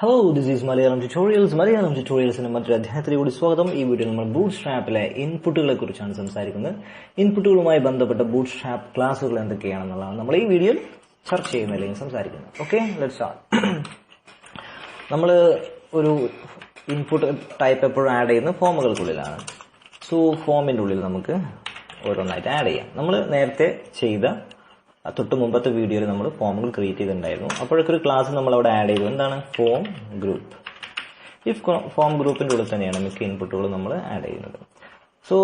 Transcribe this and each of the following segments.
Hello this is Malayalam tutorials Malayalam ട്യൂട്ടോറിയൽസിന്റെ മറ്റൊരു അധ്യായത്തിലൂടെ സ്വാഗതം. ഈ വീഡിയോ നമ്മൾ ബൂട്ട് സ്ട്രാപ്പിലെ ഇൻപുട്ടുകളെ കുറിച്ചാണ് സംസാരിക്കുന്നത്. ഇൻപുട്ടുകളുമായി ബന്ധപ്പെട്ട ബൂട്ട് സ്ട്രാപ്പ് ക്ലാസ്സുകൾ എന്തൊക്കെയാണെന്നുള്ളതാണ് നമ്മൾ ഈ വീഡിയോയിൽ ചർച്ച ചെയ്യുന്ന അല്ലെങ്കിൽ സംസാരിക്കുന്നത്. ഓക്കെ ലെറ്റ് സ്റ്റാർട്ട് നമ്മൾ ഒരു ഇൻപുട്ട് ടൈപ്പ് എപ്പോഴും ആഡ് ചെയ്യുന്നത് ഫോമുകൾക്കുള്ളിലാണ്. സോ ഫോമിന്റെ ഉള്ളിൽ നമുക്ക് ഓരോന്നായിട്ട് ആഡ് ചെയ്യാം. നമ്മൾ നേരത്തെ ചെയ്ത തൊട്ട് മുമ്പത്തെ വീഡിയോയിൽ നമ്മൾ ഫോമുകൾ ക്രിയേറ്റ് ചെയ്തിട്ടുണ്ടായിരുന്നു. അപ്പോഴൊക്കെ ഒരു ക്ലാസ് നമ്മൾ അവിടെ ആഡ് ചെയ്തു. എന്താണ്? ഫോം ഗ്രൂപ്പ് ഇഫ് ഫോം ഗ്രൂപ്പിന്റെ ഉള്ളിൽ തന്നെയാണ് മിക്ക ഇൻപുട്ടുകളും നമ്മൾ ആഡ് ചെയ്യുന്നത്. സോ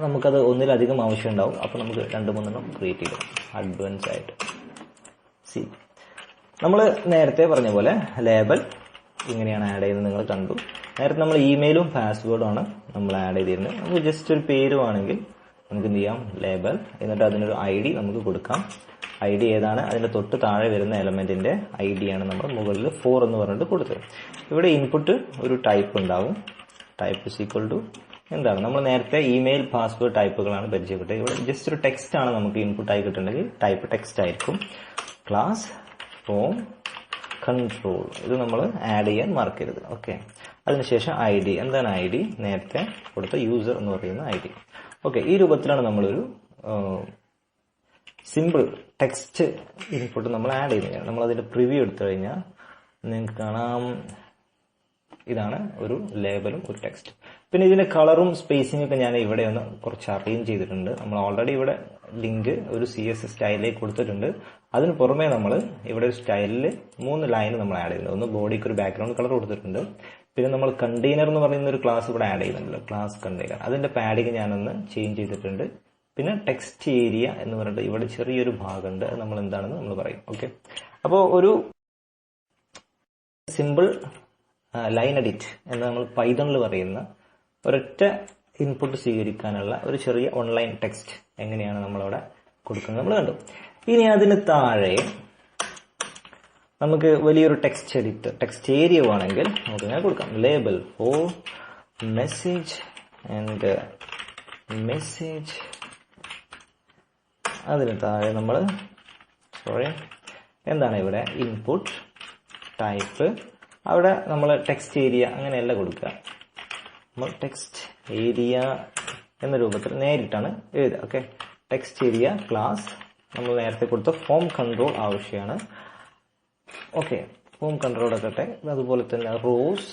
നമുക്കത് ഒന്നിലധികം ആവശ്യം ഉണ്ടാവും അപ്പോൾ നമുക്ക് രണ്ട് മൂന്നെണ്ണം ക്രിയേറ്റ് ചെയ്യണം അഡ്വാൻസ് ആയിട്ട്. സി നമ്മൾ നേരത്തെ പറഞ്ഞ പോലെ ലേബൽ ഇങ്ങനെയാണ് ആഡ് ചെയ്യുന്നത്. നിങ്ങൾ കണ്ടു. നേരത്തെ നമ്മൾ ഇമെയിലും പാസ്വേഡും ആണ് നമ്മൾ ആഡ് ചെയ്തിരുന്നത്. നമുക്ക് ജസ്റ്റ് ഒരു പേരുവാണെങ്കിൽ നമുക്ക് എന്ത് ചെയ്യാം? ലേബൽ എന്നിട്ട് അതിനൊരു ഐ ഡി നമുക്ക് കൊടുക്കാം. ഐ ഡി ഏതാണ്? അതിന്റെ തൊട്ട് താഴെ വരുന്ന എലമെന്റിന്റെ ഐ ഡി ആണ് നമ്മൾ മുകളിൽ ഫോർ എന്ന് പറഞ്ഞിട്ട് കൊടുത്തത്. ഇവിടെ ഇൻപുട്ട് ഒരു ടൈപ്പ് ഉണ്ടാവും. ടൈപ്പ് ഇസ് ഈക്വൽ ടു എന്താണ്? നമ്മൾ നേരത്തെ ഇമെയിൽ പാസ്വേഡ് ടൈപ്പുകളാണ് പരിചയപ്പെട്ടത്. ഇവിടെ ജസ്റ്റ് ഒരു ടെക്സ്റ്റ് ആണ് നമുക്ക് ഇൻപുട്ട് ആയി കിട്ടുന്നുണ്ടെങ്കിൽ ടൈപ്പ് ടെക്സ്റ്റ് ആയിരിക്കും. ക്ലാസ് ഫോം കൺട്രോൾ ഇത് നമ്മൾ ആഡ് ചെയ്യാൻ മറക്കരുത് ഓക്കെ അതിനുശേഷം ഐ ഡി എന്താണ് ഐ ഡി നേരത്തെ കൊടുത്ത യൂസർ എന്ന് പറയുന്ന ഐ ഡി ഓക്കെ ഈ രൂപത്തിലാണ് നമ്മളൊരു സിമ്പിൾ ടെക്സ്റ്റ് ഇൻപുട്ട് നമ്മൾ ആഡ് ചെയ്ത് നമ്മൾ അതിന്റെ പ്രിവ്യൂ എടുത്തു കഴിഞ്ഞാൽ നിങ്ങൾക്ക് കാണാം. ഇതാണ് ഒരു ലേബലും ഒരു ടെക്സ്റ്റ് പിന്നെ ഇതിന്റെ കളറും സ്പേസിംഗ് ഒക്കെ ഞാൻ ഇവിടെ ഒന്ന് കുറച്ച് അറേഞ്ച് ചെയ്തിട്ടുണ്ട്. നമ്മൾ ഓൾറെഡി ഇവിടെ ലിങ്ക് ഒരു സി എസ് സ്റ്റൈലിലേക്ക് കൊടുത്തിട്ടുണ്ട്. അതിന് പുറമേ നമ്മൾ ഇവിടെ ഒരു സ്റ്റൈലിൽ മൂന്ന് ലൈൻ നമ്മൾ ആഡ് ചെയ്യുന്നുണ്ട്. ഒന്ന് ബോഡിക്ക് ഒരു ബാക്ക്ഗ്രൗണ്ട് കളർ കൊടുത്തിട്ടുണ്ട്. പിന്നെ നമ്മൾ കണ്ടെയ്നർ എന്ന് പറയുന്ന ഒരു ക്ലാസ് ഇവിടെ ആഡ് ചെയ്യുന്നുണ്ടല്ലോ. ക്ലാസ് കണ്ടെയ്നർ അതിന്റെ പാഡിങ് ഞാനൊന്ന് ചേഞ്ച് ചെയ്തിട്ടുണ്ട്. പിന്നെ ടെക്സ്റ്റ് ഏരിയ എന്ന് പറഞ്ഞിട്ട് ഇവിടെ ചെറിയൊരു ഭാഗമുണ്ട്. അത് നമ്മൾ എന്താണെന്ന് നമ്മൾ പറയും. ഓക്കെ അപ്പോൾ ഒരു സിമ്പിൾ ലൈൻ എഡിറ്റ് എന്ന് നമ്മൾ പൈതണിൽ പറയുന്ന ഒരൊറ്റ ഇൻപുട്ട് സ്വീകരിക്കാനുള്ള ഒരു ചെറിയ ഓൺലൈൻ ടെക്സ്റ്റ് എങ്ങനെയാണ് നമ്മളവിടെ കൊടുക്കുന്നത് നമ്മൾ കണ്ടു. ഇനി അതിന് താഴെ നമുക്ക് വലിയൊരു ടെക്സ്റ്റ് എഡിറ്റ് ടെക്സ്റ്റ് ഏരിയ വേണമെങ്കിൽ നമുക്ക് ഇങ്ങനെ കൊടുക്കാം. Label for message and message അതിന് താഴെ നമ്മൾ സോറി എന്താണ് ഇവിടെ? ഇൻപുട്ട് ടൈപ്പ് അവിടെ നമ്മൾ ടെക്സ്റ്റ് ഏരിയ അങ്ങനെയല്ല കൊടുക്കുക. നമ്മൾ ടെക്സ്റ്റ് ഏരിയ എന്ന രൂപത്തിൽ നേരിട്ടാണ് എഴുതുക ഓക്കെ ടെക്സ്റ്റ് ഏരിയ ക്ലാസ് നമ്മൾ നേരത്തെ കൊടുത്ത ഫോം കൺട്രോൾ ആവശ്യമാണ് ഓക്കെ ഫോം കൺട്രോൾ എടുക്കട്ടെ. അതുപോലെ തന്നെ റോസ്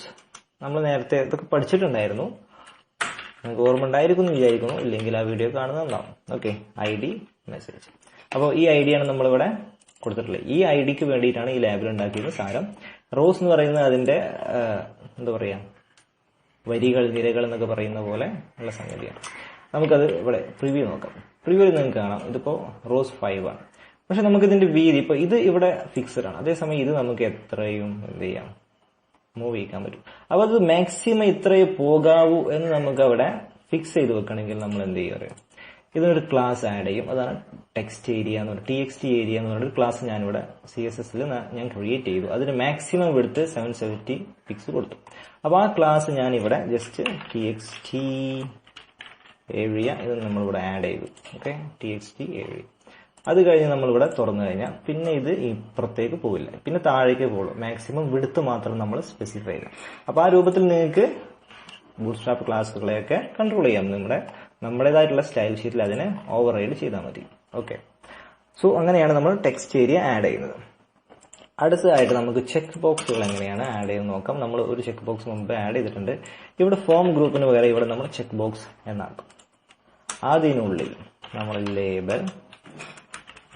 നമ്മൾ നേരത്തെ ഇതൊക്കെ പഠിച്ചിട്ടുണ്ടായിരുന്നു. നിങ്ങൾക്ക് ഓർമ്മ ഉണ്ടായിരിക്കും എന്ന് വിചാരിക്കുന്നു. ഇല്ലെങ്കിൽ ആ വീഡിയോ കാണുന്നുണ്ടാവും ഓക്കെ ഐ ഡി മെസ്സേജ് അപ്പോൾ ഈ ഐ ഡിയാണ് നമ്മളിവിടെ കൊടുത്തിട്ടുള്ളത്. ഈ ഐ ഡിക്ക് വേണ്ടിയിട്ടാണ് ഈ ലാബിൽ ഉണ്ടാക്കിയത് സാരം. റോസ് എന്ന് പറയുന്നത് അതിന്റെ എന്താ പറയുക വരികൾ നിരകൾ എന്നൊക്കെ പറയുന്ന പോലെ ഉള്ള സംഗതിയാണ്. നമുക്കത് ഇവിടെ പ്രിവ്യൂ നോക്കാം. പ്രിവ്യൂവിൽ നിങ്ങൾക്ക് കാണാം. ഇതിപ്പോ റോസ് ഫൈവ് ആണ്. പക്ഷെ നമുക്ക് ഇതിന്റെ വീതി ഇപ്പൊ ഇത് ഇവിടെ ഫിക്സഡ് ആണ്. അതേസമയം ഇത് നമുക്ക് എത്രയും എന്ത് ചെയ്യാം മൂവ് ചെയ്യിക്കാൻ പറ്റും. അപ്പൊ അത് മാക്സിമം ഇത്രയേ പോകാവൂ എന്ന് നമുക്ക് അവിടെ ഫിക്സ് ചെയ്ത് വെക്കണമെങ്കിൽ നമ്മൾ എന്ത് ചെയ്യാറിയോ ഇതിനൊരു ക്ലാസ് ആഡ് ചെയ്യും. അതാണ് ടെക്സ്റ്റ് ഏരിയ എന്ന് പറയുന്നത്. ടി എക്സ് ടി ഏരിയ എന്ന് പറഞ്ഞൊരു ക്ലാസ് ഞാനിവിടെ സി എസ് എസിൽ ഞാൻ ക്രിയേറ്റ് ചെയ്തു. അതിന് മാക്സിമം എടുത്ത് സെവൻ സെവന്റി പിക്സ് കൊടുത്തു. അപ്പോൾ ആ ക്ലാസ് ഞാൻ ഇവിടെ just T X T area ഇത് നമ്മളിവിടെ ആഡ് ചെയ്തു. Okay T X T area അത് കഴിഞ്ഞ് നമ്മളിവിടെ തുറന്നു കഴിഞ്ഞാൽ പിന്നെ ഇത് ഇപ്പുറത്തേക്ക് പോവില്ല. പിന്നെ താഴേക്ക് പോകുള്ളൂ. മാക്സിമം വിടുത്ത് മാത്രം നമ്മൾ സ്പെസിഫൈ ചെയ്യാം അപ്പോൾ ആ രൂപത്തിൽ നിങ്ങൾക്ക് ബൂട്ട്സ്ട്രാപ്പ് ക്ലാസ്സുകളെയൊക്കെ കൺട്രോൾ ചെയ്യാം. നമ്മുടെ നമ്മുടേതായിട്ടുള്ള സ്റ്റൈൽ ഷീറ്റിൽ അതിനെ ഓവർ റൈഡ് ചെയ്താൽ മതി. ഓക്കെ സോ അങ്ങനെയാണ് നമ്മൾ ടെക്സ്റ്റ് ഏരിയ ആഡ് ചെയ്യുന്നത്. അടുത്തതായിട്ട് നമുക്ക് ചെക്ക് ബോക്സുകൾ എങ്ങനെയാണ് ആഡ് ചെയ്ത് നോക്കാം. നമ്മൾ ഒരു ചെക്ക് ബോക്സ് മുമ്പ് ആഡ് ചെയ്തിട്ടുണ്ട്. ഇവിടെ ഫോം ഗ്രൂപ്പിന് പകരം ഇവിടെ നമ്മൾ ചെക്ക് ബോക്സ് എന്നാക്കും. അതിനുള്ളിൽ നമ്മൾ ലേബൽ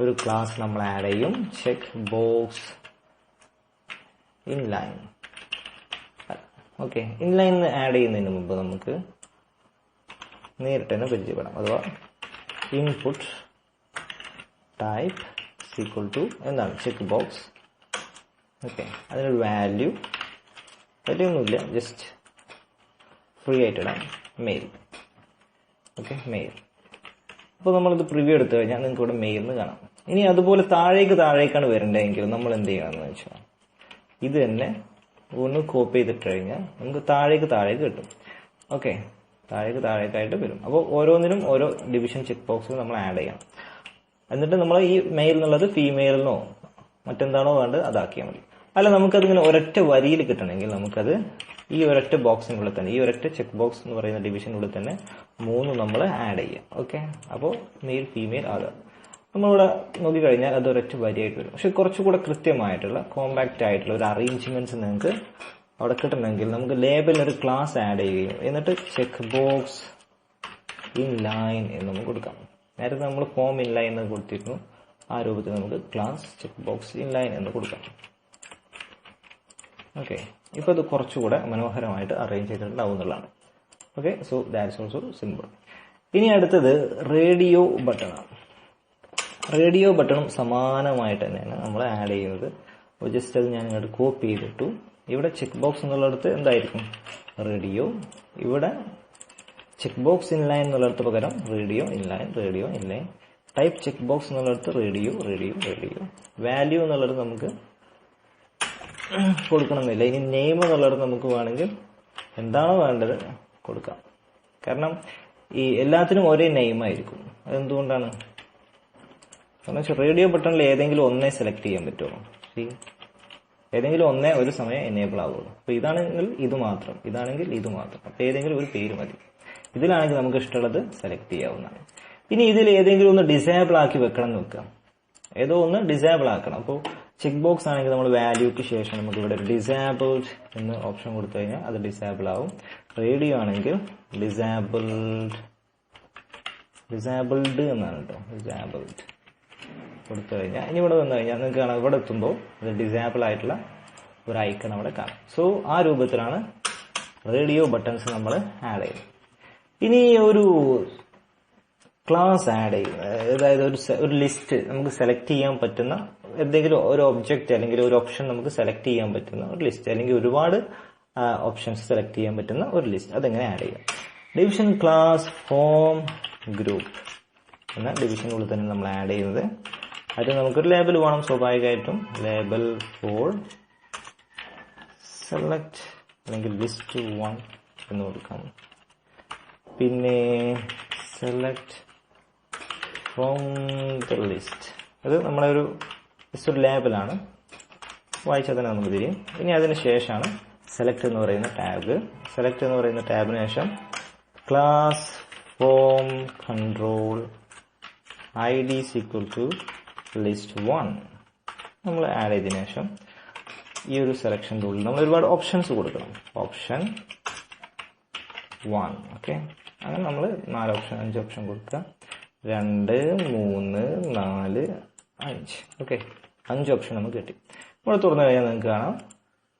ഒരു ക്ലാസ് നമ്മൾ ആഡ് ചെയ്യും. Check box inline okay inline add ചെയ്യുന്നതിന് മുമ്പ് നമുക്ക് നേരിട്ട് തന്നെ പരിചയപ്പെടാം. അഥവാ ഇൻപുട്ട് ടൈപ്പ് ഈക്വൽ ടു എന്താണ്? ചെക്ക് ബോക്സ് ഓക്കെ അതിനൊരു വാല്യൂ വാല്യൂ ഒന്നുമില്ല. ജസ്റ്റ് ഫ്രീ ആയിട്ട് ഇടാം മെയിൽ ഓക്കെ മെയിൽ അപ്പോൾ നമ്മളിത് പ്രിവ്യൂ എടുത്തു കഴിഞ്ഞാൽ നിങ്ങൾക്ക് ഇവിടെ മെയിൽ എന്ന് കാണാം. ഇനി അതുപോലെ താഴേക്ക് താഴേക്കാണ് വരേണ്ടതെങ്കിൽ നമ്മൾ എന്ത് ചെയ്യണമെന്ന് വെച്ചാൽ ഇത് തന്നെ ഒന്ന് കോപ്പി ചെയ്തിട്ട് കഴിഞ്ഞാൽ നമുക്ക് താഴേക്ക് താഴേക്ക് കിട്ടും. ഓക്കെ താഴേക്ക് താഴേക്കായിട്ട് വരും. അപ്പോൾ ഓരോന്നിനും ഓരോ ഡിവിഷൻ ചെക്ക് ബോക്സ് നമ്മൾ ആഡ് ചെയ്യണം. എന്നിട്ട് നമ്മൾ ഈ മെയിൽ എന്നുള്ളത് ഫീമെയിലിനോ മറ്റെന്താണോ വേണ്ട അതാക്കിയാൽ മതി. അല്ല നമുക്കതിങ്ങനെ ഒരൊറ്റ വരിയിൽ കിട്ടണമെങ്കിൽ നമുക്കത് ഈ ഒരൊറ്റ ബോക്സിനുള്ളിൽ തന്നെ ഈ ഒരൊറ്റ ചെക്ക് ബോക്സ് എന്ന് പറയുന്ന ഡിവിഷനുള്ളിൽ തന്നെ മൂന്ന് നമ്മൾ ആഡ് ചെയ്യാം. ഓക്കെ അപ്പോൾ മെയിൽ ഫീമെയിൽ ആധാർ നമ്മളിവിടെ നോക്കിക്കഴിഞ്ഞാൽ അത് ഒരൊറ്റ വരിയായിട്ട് വരും. പക്ഷെ കുറച്ചുകൂടെ കൃത്യമായിട്ടുള്ള കോമ്പാക്റ്റ് ആയിട്ടുള്ള ഒരു അറേഞ്ച്മെന്റ്സ് നിങ്ങൾക്ക് അവിടെ കിട്ടണമെങ്കിൽ നമുക്ക് ലേബലിൽ ഒരു ക്ലാസ് ആഡ് ചെയ്യുകയും എന്നിട്ട് ചെക്ക് ബോക്സ് ഇൻ ലൈൻ എന്ന് നമുക്ക് കൊടുക്കാം. നേരത്തെ നമ്മൾ ഫോം ഇൻ ലൈൻ എന്ന് കൊടുത്തിരുന്നു. ആ രൂപത്തിൽ നമുക്ക് class check box inline എന്ന് കൊടുക്കാം. ഓക്കെ ഇപ്പോൾ ഇത് കുറച്ചുകൂടെ മനോഹരമായിട്ട് അറേഞ്ച് ചെയ്തിട്ടുണ്ടാവും എന്നുള്ളതാണ്. Okay so that's also simple ഇനി അടുത്തത് റേഡിയോ ബട്ടണാണ് റേഡിയോ ബട്ടണും സമാനമായിട്ട് തന്നെയാണ് നമ്മൾ ആഡ് ചെയ്യുന്നത്. ജസ്റ്റ് അത് ഞാൻ ഇങ്ങോട്ട് കോപ്പി ചെയ്തിട്ടു. ഇവിടെ ചെക്ക് ബോക്സ് എന്നുള്ളിടത്ത് എന്തായിരിക്കും? റേഡിയോ ഇവിടെ ചെക്ക് ബോക്സ് ഇൻ ലൈൻ എന്നുള്ളിടത്ത് പകരം radio inline radio inline type check box എന്നുള്ളിടത്ത് റേഡിയോ റേഡിയോ റേഡിയോ വാല്യൂ എന്നുള്ളത് നമുക്ക് കൊടുക്കണമെന്നില്ല. ഇനി നെയിം എന്നുള്ളത് നമുക്ക് വേണമെങ്കിൽ എന്താണോ വേണ്ടത് കൊടുക്കാം. കാരണം ഈ എല്ലാത്തിനും ഒരേ നെയിം ആയിരിക്കും. അതെന്തുകൊണ്ടാണ്? കാരണം റേഡിയോ ബട്ടണിൽ ഏതെങ്കിലും ഒന്നേ സെലക്ട് ചെയ്യാൻ പറ്റുമോ? ഏതെങ്കിലും ഒന്നേ ഒരു സമയം എനേബിൾ ആവുള്ളൂ. അപ്പൊ ഇതാണെങ്കിൽ ഇത് മാത്രം. ഇതാണെങ്കിൽ ഇത് മാത്രം. അപ്പൊ ഏതെങ്കിലും ഒരു പേര് മതി. ഇതിലാണെങ്കിൽ നമുക്ക് ഇഷ്ടമുള്ളത് സെലക്ട് ചെയ്യാവുന്നതാണ്. ഇനി ഇതിൽ ഏതെങ്കിലും ഒന്ന് ഡിസേബിൾ ആക്കി വെക്കണം എന്ന് വെക്കാം ഏതോ ഒന്ന് ഡിസേബിൾ ആക്കണം. അപ്പോൾ ചെക്ക് ബോക്സ് ആണെങ്കിൽ നമ്മൾ വാല്യൂക്ക് ശേഷം നമുക്ക് ഇവിടെ ഡിസേബിൾഡ് എന്ന് ഓപ്ഷൻ കൊടുത്തു കഴിഞ്ഞാൽ അത് ഡിസേബിൾ ആവും. റേഡിയോ ആണെങ്കിൽ ഡിസേബിൾഡ് ഡിസേബിൾഡ് എന്നാണ് കേട്ടോ ഡിസേബിൾഡ് കൊടുത്തു കഴിഞ്ഞാൽ ഇനി ഇവിടെ വന്നു കഴിഞ്ഞാൽ നിങ്ങൾക്ക് കാണാം ഇവിടെ എത്തുമ്പോൾ അത് ഡിസേബിൾ ആയിട്ടുള്ള ഒരു ഐക്കൺ അവിടെ കാണാം. സോ ആ രൂപത്തിലാണ് റേഡിയോ ബട്ടൺസ് നമ്മൾ ആഡ് ചെയ്യുന്നത്. ഇനി ഒരു ക്ലാസ് ആഡ് ചെയ്യും. അതായത് ഒരു ഒരു ലിസ്റ്റ് നമുക്ക് സെലക്ട് ചെയ്യാൻ പറ്റുന്ന എന്തെങ്കിലും ഒരു ഒബ്ജക്റ്റ് അല്ലെങ്കിൽ ഒരു ഓപ്ഷൻ നമുക്ക് സെലക്ട് ചെയ്യാൻ പറ്റുന്ന ഒരു ലിസ്റ്റ് അല്ലെങ്കിൽ ഒരുപാട് ഓപ്ഷൻസ് സെലക്ട് ചെയ്യാൻ പറ്റുന്ന ഒരു ലിസ്റ്റ് അതെങ്ങനെ ആഡ് ചെയ്യാം ഡിവിഷൻ ക്ലാസ് ഫോം ഗ്രൂപ്പ് എന്ന ഡിവിഷനുള്ളിൽ തന്നെ നമ്മൾ ആഡ് ചെയ്യുന്നത് അത് നമുക്കൊരു ലേബൽ വേണം സ്വാഭാവികമായിട്ടും ലേബൽ ഫോർ സെലക്ട് അല്ലെങ്കിൽ ലിസ്റ്റ് വൺ എന്ന് കൊടുക്കാം. പിന്നെ സെലക്ട് ഫ്രോം ദ ലിസ്റ്റ് അത് ഒരു ലിസ്റ്റ് ഒരു ലേബലാണ് വായിച്ചാൽ തന്നെ നമുക്ക് തിരിയും. ഇനി അതിന് ശേഷമാണ് സെലക്ട് എന്ന് പറയുന്ന ടാബ്. സെലക്ട് എന്ന് പറയുന്ന ടാബിന് ശേഷം class form control I D equal to list one നമ്മൾ ആഡ് ചെയ്തതിനു ശേഷം ഈ ഒരു സെലക്ഷൻ ടൂളിൽ നമ്മൾ ഒരുപാട് ഓപ്ഷൻസ് കൊടുക്കണം. ഓപ്ഷൻ വൺ ഓക്കെ അങ്ങനെ നമ്മൾ നാല് ഓപ്ഷൻ അഞ്ച് ഓപ്ഷൻ കൊടുക്കുക. രണ്ട് മൂന്ന് നാല് അഞ്ച് ഓക്കെ അഞ്ച് ഓപ്ഷൻ നമുക്ക് കിട്ടി. നമ്മൾ തുറന്നു കഴിഞ്ഞാൽ നിങ്ങൾക്ക് കാണാം.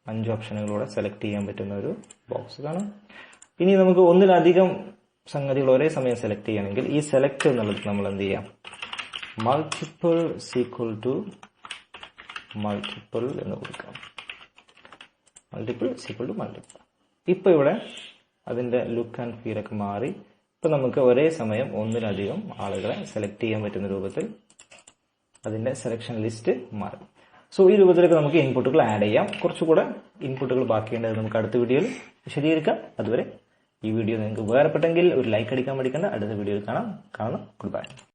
അഞ്ച് ഓപ്ഷനുകളൂടെ സെലക്ട് ചെയ്യാൻ പറ്റുന്ന ഒരു ബോക്സ് കാണാം. ഇനി നമുക്ക് ഒന്നിലധികം സംഗതികൾ ഒരേ സമയം സെലക്ട് ചെയ്യണമെങ്കിൽ ഈ സെലക്ട് എന്നുള്ളത് നമ്മൾ എന്ത് ചെയ്യാം? മൾട്ടിപ്പിൾ equal to multiple എന്ന് കൊടുക്കാം. Multiple equal to multiple. ഇപ്പൊ ഇവിടെ അതിന്റെ ലുക്ക് ആൻഡ് ഫീൽ ഒക്കെ മാറി. ഇപ്പൊ നമുക്ക് ഒരേ സമയം ഒന്നിലധികം ആളുകളെ സെലക്ട് ചെയ്യാൻ പറ്റുന്ന രൂപത്തിൽ അതിന്റെ സെലക്ഷൻ ലിസ്റ്റ് മാറി. സോ ഈ രൂപത്തിലേക്ക് നമുക്ക് ഇൻപുട്ടുകൾ ആഡ് ചെയ്യാം. കുറച്ചുകൂടെ ഇൻപുട്ടുകൾ ബാക്കിയുണ്ടത് നമുക്ക് അടുത്ത വീഡിയോയിൽ വിശദീകരിക്കാം. അതുവരെ ഈ വീഡിയോ നിങ്ങൾക്ക് ഉപകാരപ്പെട്ടെങ്കിൽ ഒരു ലൈക്ക് അടിക്കാൻ പഠിക്കേണ്ട അടുത്ത വീഡിയോയിൽ കാണാം. കാണാം. Good bye